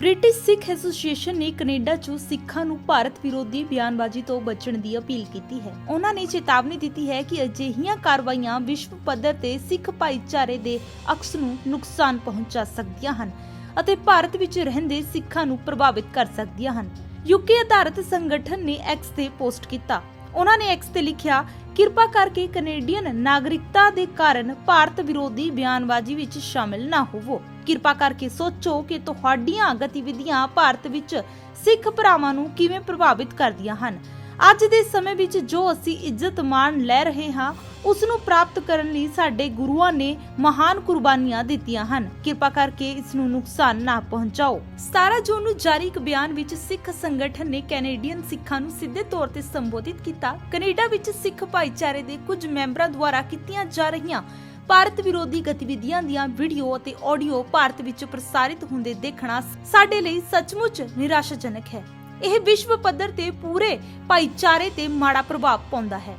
British Sikh association ਨੇ Canada 'ਚ ਸਿੱਖਾਂ ਨੂੰ ਭਾਰਤ ਵਿਰੋਧੀ ਬਿਆਨਬਾਜ਼ੀ ਤੋਂ ਬਚਣ ਦੀ ਅਪੀਲ ਕੀਤੀ ਹੈ। ਉਹਨਾਂ ਨੇ ਚੇਤਾਵਨੀ ਦਿੱਤੀ ਹੈ ਕਿ ਅਜਿਹੀਆਂ ਕਾਰਵਾਈਆਂ ਵਿਸ਼ਵ ਪੱਧਰ ਤੇ ਸਿੱਖ ਭਾਈਚਾਰੇ ਦੇ ਅਕਸ ਨੂੰ ਨੁਕਸਾਨ ਪਹੁੰਚਾ ਸਕਦੀਆਂ ਹਨ ਅਤੇ ਭਾਰਤ ਵਿੱਚ ਰਹਿੰਦੇ ਸਿੱਖਾਂ ਨੂੰ ਪ੍ਰਭਾਵਿਤ ਕਰ ਸਕਦੀਆਂ ਹਨ। ਯੂਕੇ ਆਧਾਰਿਤ ਸੰਗਠਨ ਨੇ ਐਕਸ ਤੇ ਪੋਸਟ ਕੀਤਾ। ਉਹਨਾਂ ਨੇ ਐਕਸ ਤੇ ਲਿਖਿਆ, ਕਿਰਪਾ ਕਰਕੇ ਕੈਨੇਡੀਅਨ ਨਾਗਰਿਕਤਾ ਦੇ ਕਾਰਨ ਭਾਰਤ ਵਿਰੋਧੀ ਬਿਆਨਬਾਜ਼ੀ ਵਿੱਚ ਸ਼ਾਮਿਲ ਨਾ ਹੋਵੋ। ਕਿਰਪਾ ਕਰਕੇ ਸੋਚੋ ਕਿ ਤੁਹਾਡੀਆਂ ਗਤੀਵਿਧੀਆਂ ਭਾਰਤ ਵਿੱਚ ਸਿੱਖ ਭਰਾਵਾਂ ਨੂੰ ਕਿਵੇਂ ਪ੍ਰਭਾਵਿਤ ਕਰਦੀਆਂ ਹਨ। ਅੱਜ ਦੇ ਸਮੇਂ ਵਿੱਚ ਜੋ ਅਸੀਂ ਇੱਜ਼ਤ ਮਾਣ ਲੈ ਰਹੇ ਹਾਂ ਉਸ ਨੂੰ ਪ੍ਰਾਪਤ ਕਰਨ ਲਈ ਸਾਡੇ ਗੁਰੂਆਂ ਨੇ ਮਹਾਨ ਕੁਰਬਾਨੀਆਂ ਦਿੱਤੀਆਂ ਹਨ। ਕਿਰਪਾ ਕਰਕੇ ਇਸ ਨੂੰ ਨੁਕਸਾਨ ਨਾ ਪਹੁੰਚਾਓ। 17 ਜੂਨ ਨੂੰ ਜਾਰੀ ਇੱਕ ਬਿਆਨ ਵਿੱਚ ਸਿੱਖ ਸੰਗਠਨ ਨੇ ਕੈਨੇਡੀਅਨ ਸਿੱਖਾਂ ਨੂੰ ਸਿੱਧੇ ਤੌਰ ਤੇ ਸੰਬੋਧਿਤ ਕੀਤਾ, ਕੈਨੇਡਾ ਵਿੱਚ ਸਿੱਖ ਭਾਈਚਾਰੇ ਦੇ ਕੁਝ ਮੈਂਬਰਾਂ ਦੁਆਰਾ ਕੀਤੀਆਂ ਜਾ ਰਹੀਆਂ ਭਾਰਤ ਵਿਰੋਧੀ ਗਤੀਵਿਧੀਆਂ ਦੀਆਂ ਵੀਡੀਓ ਅਤੇ ਆਡੀਓ ਭਾਰਤ ਵਿੱਚ ਪ੍ਰਸਾਰਿਤ ਹੁੰਦੇ ਦੇਖਣਾ ਸਾਡੇ ਲਈ ਸੱਚਮੁੱਚ ਨਿਰਾਸ਼ਾਜਨਕ ਹੈ। ਇਹ ਵਿਸ਼ਵ ਪੱਧਰ ਤੇ ਪੂਰੇ ਭਾਈਚਾਰੇ ਤੇ ਮਾੜਾ ਪ੍ਰਭਾਵ ਪਾਉਂਦਾ ਹੈ।